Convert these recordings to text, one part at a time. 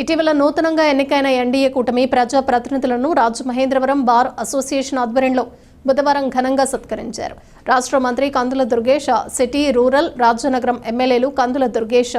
ఇటీవల నూతనంగా ఎన్నికైన ఎన్డీఏ కూటమి ప్రజా ప్రతినిధులను రాజమహేంద్రవరం బార్ అసోసియేషన్ ఆధ్వర్యంలో బుధవారం ఘనంగా సత్కరించారు. రాష్ట్ర మంత్రి కందుల దుర్గేష్ సిటీ రూరల్ రాజనగరం ఎమ్మెల్యేలు కందుల దుర్గేష్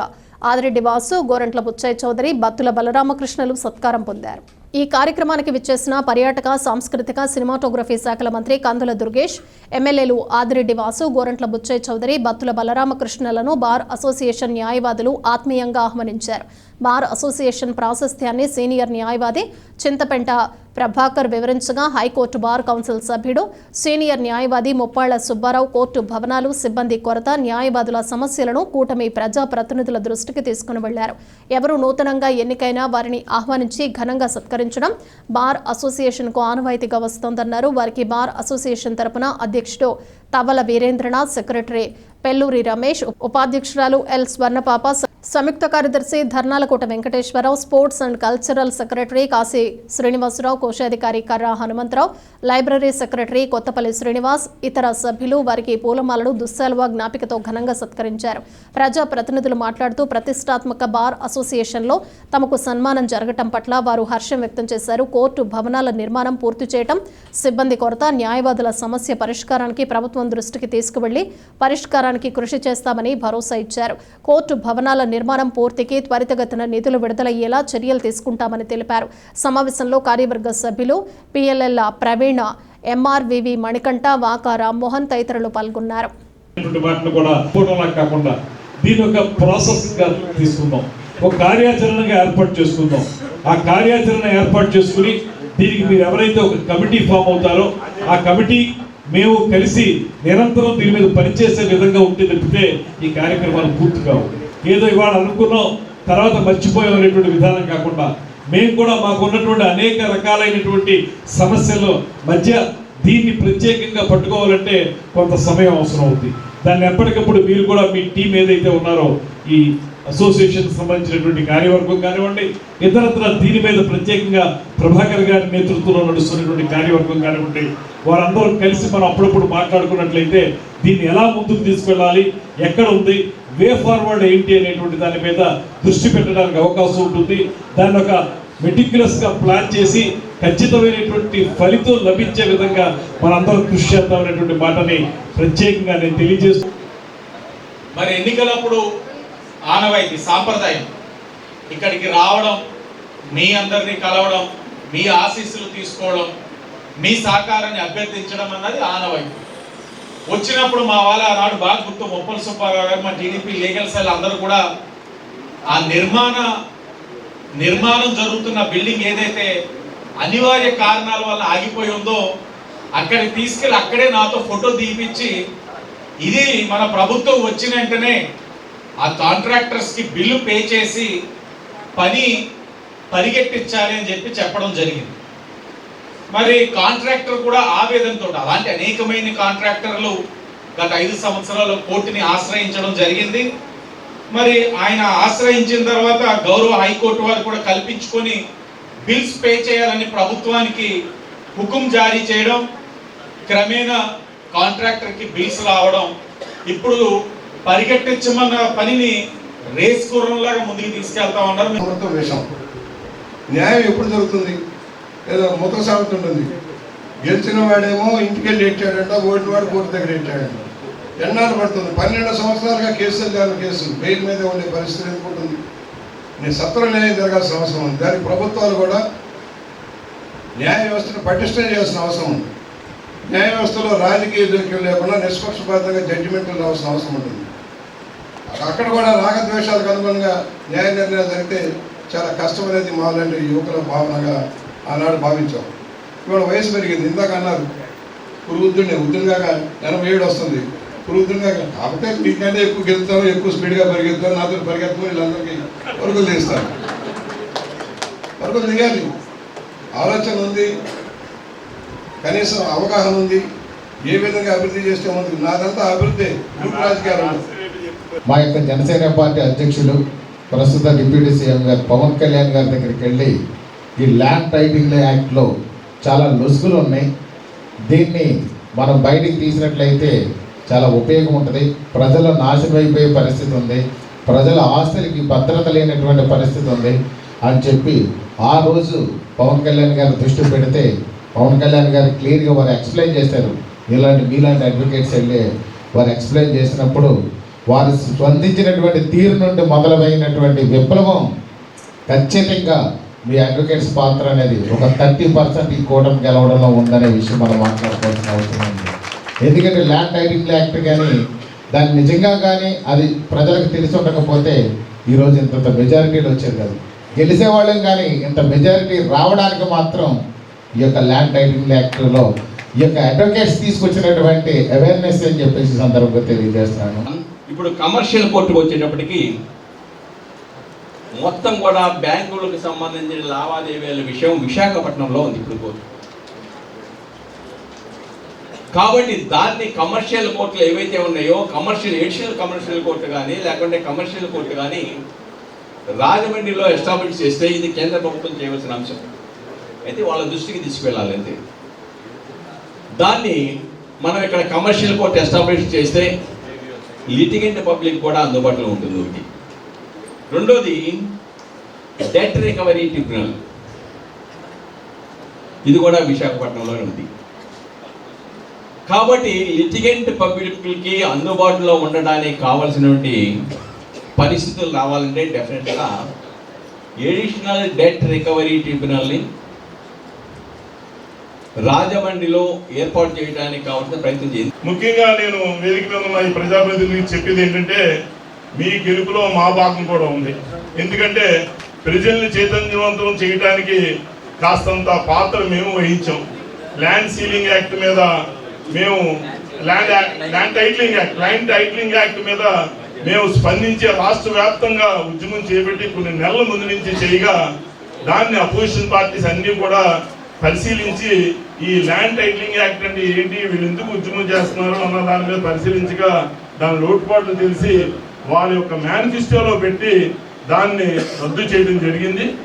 ఆదిరెడ్డి వాసు గోరంట్ల బుచ్చయ్య చౌదరి బత్తుల బలరామకృష్ణలు సత్కారం పొందారు. ఈ కార్యక్రమానికి విచ్చేసిన పర్యాటక సాంస్కృతిక సినిమాటోగ్రఫీ శాఖల మంత్రి కందుల దుర్గేష్ ఎమ్మెల్యేలు ఆదిరెడ్డి వాసు గోరంట్ల బుచ్చయ్య చౌదరి బత్తుల బలరామకృష్ణలను బార్ అసోసియేషన్ న్యాయవాదులు ఆత్మీయంగా ఆహ్వానించారు. బార్ అసోసియేషన్ ప్రాశస్త్యాన్ని సీనియర్ న్యాయవాది చింతపెంట ప్రభాకర్ వివరించగా హైకోర్టు బార్ కౌన్సిల్ సభ్యుడు సీనియర్ న్యాయవాది ముప్పాళ్ళ సుబ్బారావు కోర్టు భవనాలు సిబ్బంది కొరత న్యాయవాదుల సమస్యలను కూటమి ప్రజా ప్రతినిధుల దృష్టికి తీసుకుని వెళ్ళారు. ఎవరు నూతనంగా ఎన్నికైనా వారిని ఆహ్వానించి ఘనంగా సత్కరించడం బార్ అసోసియేషన్కు ఆనవాయితీగా వస్తోందన్నారు. వారికి బార్ అసోసియేషన్ తరపున అధ్యక్షుడు తవల వీరేంద్రనాథ్ సెక్రటరీ పెల్లూరి రమేష్ ఉపాధ్యక్షురాలు ఎల్ స్వర్ణపాప సంయుక్త కార్యదర్శి Dharnalakota Venkateswararao sports and cultural secretary Kasi Srinivasarao కోశాధికారి కర్రా హనుమంతరావు లైబ్రరీ సెక్రటరీ కొత్తపల్లి శ్రీనివాస్ ఇతర సభ్యులు వారికి పూలమాలలు దుస్సాలువా జ్ఞాపికతో ఘనంగా సత్కరించారు. ప్రజా ప్రతినిధులు మాట్లాడుతూ ప్రతిష్టాత్మక బార్ అసోసియేషన్లో తమకు సన్మానం జరగటం పట్ల వారు హర్షం వ్యక్తం చేశారు. కోర్టు భవనాల నిర్మాణం పూర్తి చేయటం సిబ్బంది కొరత న్యాయవాదుల సమస్య పరిష్కారానికి ప్రభుత్వం దృష్టికి తీసుకువెళ్ళి పరిష్కారానికి కృషి చేస్తామని భరోసా ఇచ్చారు. కోర్టు భవనాల నిర్మాణం పూర్తికి త్వరితగతిన నిధులు విడుదలయ్యేలా చర్యలు తీసుకుంటామని తెలిపారు. సమావేశంలో కార్యవర్గ సభ్యులు పిఎల్ఎల్ ప్రవీణ ఎంఆర్వివి మణికంఠ వాకా రామ్మోహన్ తదితరులు పాల్గొన్నారు. దీని ఒక ప్రాసెస్ తీసుకుందాం. ఒక కార్యాచరణగా ఏర్పాటు చేసుకుందాం. ఆ కార్యాచరణ ఏర్పాటు చేసుకుని దీనికి మీరు ఎవరైతే ఒక కమిటీ ఫామ్ అవుతారో ఆ కమిటీ మేము కలిసి నిరంతరం దీని మీద పనిచేసే విధంగా ఉంటే తప్పితే ఈ కార్యక్రమాలు పూర్తి కావు. ఏదో ఇవాళ అనుకున్నాం తర్వాత మర్చిపోయాం అనేటువంటి విధానం కాకుండా మేము కూడా మాకు ఉన్నటువంటి అనేక రకాలైనటువంటి సమస్యల మధ్య దీన్ని ప్రత్యేకంగా పట్టుకోవాలంటే కొంత సమయం అవసరం అవుతుంది దాన్ని ఎప్పటికప్పుడు మీరు కూడా మీ టీం ఏదైతే ఉన్నారో ఈ అసోసియేషన్ సంబంధించినటువంటి కార్యవర్గం కానివ్వండి ఇతరత్ర దీని మీద ప్రత్యేకంగా ప్రభాకర్ గారి నేతృత్వంలో నడుస్తున్నటువంటి కార్యవర్గం కానివ్వండి వారందరూ కలిసి మనం అప్పుడప్పుడు మాట్లాడుకున్నట్లయితే దీన్ని ఎలా ముందుకు తీసుకెళ్ళాలి ఎక్కడ ఉంది వే ఫార్వర్డ్ ఏంటి అనేటువంటి దాని మీద దృష్టి పెట్టడానికి అవకాశం ఉంటుంది. దాన్ని ఒక మెటిక్యులస్గా ప్లాన్ చేసి ఖచ్చితమైనటువంటి ఫలితం లభించే విధంగా మనందరం కృషి చేద్దాం అనేటువంటి మాటని ప్రత్యేకంగా నేను తెలియజేస్తూ మరి ఎన్నికలప్పుడు ఆనవాయితీ సాంప్రదాయం. ఇక్కడికి రావడం మీ అందరినీ కలవడం మీ ఆశీస్సులు తీసుకోవడం మీ సహకారాన్ని అభ్యర్థించడం అన్నది ఆనవాయితీ. వచ్చినప్పుడు మా వాళ్ళ ఆనాడు బాగా గుర్తు ముప్పల సుబ్బారావు గారు మా టీడీపీ లీగల్ సెల్ అందరూ కూడా ఆ నిర్మాణ నిర్మాణం జరుగుతున్న బిల్డింగ్ ఏదైతే అనివార్య కారణాల వల్ల ఆగిపోయి ఉందో అక్కడికి తీసుకెళ్ళి అక్కడే నాతో ఫోటో తీపిచ్చి ఇది మన ప్రభుత్వం వచ్చిన వెంటనే ఆ కాంట్రాక్టర్స్కి బిల్లు పే చేసి పని పరిగెట్టించాలి అని చెప్పి చెప్పడం జరిగింది. మరి కాంట్రాక్టర్ కూడా ఆవేదనతో అలాంటి అనేకమైన కాంట్రాక్టర్లు గత ఐదు సంవత్సరాలు కోర్టుని ఆశ్రయించడం జరిగింది. మరి ఆయన ఆశ్రయించిన తర్వాత గౌరవ హైకోర్టు వారు కూడా కల్పించుకొని బిల్స్ పే చేయాలని ప్రభుత్వానికి హుకుం జారీ చేయడం క్రమేణా కాంట్రాక్టర్కి బిల్స్ రావడం ఇప్పుడు పరిగెట్టించమన్న పనిని రేస్ గుర్రంలాగా ముందుకు తీసుకెళ్తా ఉన్నారు. న్యాయం ఎప్పుడు జరుగుతుంది? ఏదో ముఖ సాగుతుంటుంది గెలిచిన వాడేమో ఇంటికి వెళ్ళి ఏడ్చాడంట ఓడిన వాడు కోర్టు దగ్గర ఎట్టాడంట ఎన్నాళ్ళు పడుతుంది? పన్నెండు సంవత్సరాలుగా కేసులు కాని కేసులు. బెయిల్ మీద ఉండే పరిస్థితి ఎందుకు ఉంటుంది? నేను సత్వర న్యాయం జరగాల్సిన అవసరం ఉంది. దానికి ప్రభుత్వాలు కూడా న్యాయ వ్యవస్థను పటిష్టం చేయాల్సిన అవసరం ఉంది. న్యాయ వ్యవస్థలో రాజకీయ జోక్యం లేకుండా నిష్పక్షపాతంగా జడ్జిమెంట్లు రావాల్సిన అవసరం ఉంటుంది. అక్కడ కూడా రాగద్వేషాలకు అనుగుణంగా న్యాయ నిర్ణయాలు జరిగితే చాలా కష్టం అనేది మాలాంటి యువకుల భావనగా ఆనాడు భావించాం. ఇవాళ వయసు పెరిగింది. ఇందాక అన్నారు పురుగుద్దుండే ఉద్దుగా ఎనభై ఏడు వస్తుంది. పురుగుద్దుగా కాకపోతే మీకంటే ఎక్కువ గెలుతాను ఎక్కువ స్పీడ్గా పరిగెత్తాను నాతో పరిగెత్తుకుని వీళ్ళందరికీ పరుగులు తీస్తాను పరుగులు దిగాలి ఆలోచన ఉంది కనీసం అవగాహన ఉంది ఏ విధంగా అభివృద్ధి చేస్తే ముందుకు నాదంతా అభివృద్ధి గ్రూప్ రాజకీయాలు మా యొక్క జనసేన పార్టీ అధ్యక్షులు ప్రస్తుత డిప్యూటీ సీఎం గారు పవన్ కళ్యాణ్ గారి దగ్గరికి వెళ్ళి ఈ ల్యాండ్ టైపింగ్ యాక్ట్లో చాలా లొసుగులు ఉన్నాయి. దీన్ని మనం బయటికి తీసినట్లయితే చాలా ఉపయోగం ఉంటుంది. ప్రజలు నాశనం అయిపోయే పరిస్థితి ఉంది. ప్రజల ఆస్తులకి భద్రత లేనటువంటి పరిస్థితి ఉంది అని చెప్పి ఆ రోజు పవన్ కళ్యాణ్ గారు దృష్టి పెడితే పవన్ కళ్యాణ్ గారు క్లియర్గా వారు ఎక్స్ప్లెయిన్ చేశారు. ఇలాంటి మీలాంటి అడ్వకేట్స్ వెళ్ళి వారు ఎక్స్ప్లెయిన్ చేసినప్పుడు వారు స్పందించినటువంటి తీరు నుండి మొదలైనటువంటి విప్లవం ఖచ్చితంగా మీ అడ్వకేట్స్ పాత్ర అనేది ఒక థర్టీ పర్సెంట్ ఈ కూటమి గెలవడంలో ఉందనే విషయం మనం మాట్లాడుకోవాల్సిన అవసరం ఉంది. ఎందుకంటే ల్యాండ్ టైటింగ్ యాక్ట్ కానీ దాన్ని నిజంగా కానీ అది ప్రజలకు తెలిసి ఉండకపోతే ఈరోజు ఇంత మెజారిటీలు వచ్చేది కాదు. గెలిచే వాళ్ళం కానీ ఇంత మెజారిటీ రావడానికి మాత్రం ఈ యొక్క ల్యాండ్ టైటింగ్ యాక్ట్లో ఈ యొక్క అడ్వకేట్స్ తీసుకొచ్చినటువంటి అవేర్నెస్ అని చెప్పేసి సందర్భంగా తెలియజేస్తున్నాను ఇప్పుడు కమర్షియల్ కోర్టుకు వచ్చేటప్పటికి మొత్తం కూడా బ్యాంకులకు సంబంధించిన లావాదేవీల విషయం విశాఖపట్నంలో ఉంది ఇప్పుడు కోర్టు కాబట్టి దాన్ని కమర్షియల్ కోర్టులు ఏవైతే ఉన్నాయో కమర్షియల్ ఎడిషనల్ కమర్షియల్ కోర్టు కానీ లేకుంటే కమర్షియల్ కోర్టు కానీ రాజమండ్రిలో ఎస్టాబ్లిష్ చేస్తే ఇది కేంద్ర ప్రభుత్వం చేయవలసిన అంశం. అయితే వాళ్ళ దృష్టికి తీసుకెళ్ళాలి అంతే. దాన్ని మనం ఇక్కడ కమర్షియల్ కోర్టు ఎస్టాబ్లిష్ చేస్తే లిటిగెంట్ పబ్లిక్ కూడా అందుబాటులో ఉంటుంది ఒకటి రెండోది డెట్ రికవరీ ట్రిబ్యునల్ ఇది కూడా విశాఖపట్నంలోనే ఉంది. కాబట్టి లిటిగెంట్ పబ్లిక్కి అందుబాటులో ఉండడానికి కావాల్సినటువంటి పరిస్థితులు రావాలంటే డెఫినెట్గా ఎడిషనల్ డెట్ రికవరీ ట్రిబ్యునల్ని రాజమండ్రిలో ఏర్పాటు చేయడానికి కావాల్సిన ప్రయత్నం చేయండి. ముఖ్యంగా నేను వేదిక మీద ఉన్న ఈ ప్రజాప్రతినిధికి చెప్పేది ఏంటంటే మీ గెలుపులో మా భాగం కూడా ఉంది. ఎందుకంటే ప్రజల్ని చైతన్యవంతం చేయడానికి కాస్తంత పాత్ర మేము వహించాం. ల్యాండ్ సీలింగ్ యాక్ట్ మీద మేము land act land titling act land titling act మీద మేము స్పందించే రాష్ట్ర వ్యాప్తంగా ఉద్యమం చేపట్టి కొన్ని నెలల ముందు నుంచి చేయగా దాన్ని అపోజిషన్ పార్టీస్ అన్ని కూడా పరిశీలించి ఈ ల్యాండ్ టైటిలింగ్ యాక్ట్ అంటే ఏంటి వీళ్ళు ఎందుకు ఉద్యమం చేస్తున్నారు అన్న దాని మీద పరిశీలించగా దాని లోటుపాట్లు తెలిసి వారి యొక్క మేనిఫెస్టోలో పెట్టి దాన్ని రద్దు చేయడం జరిగింది.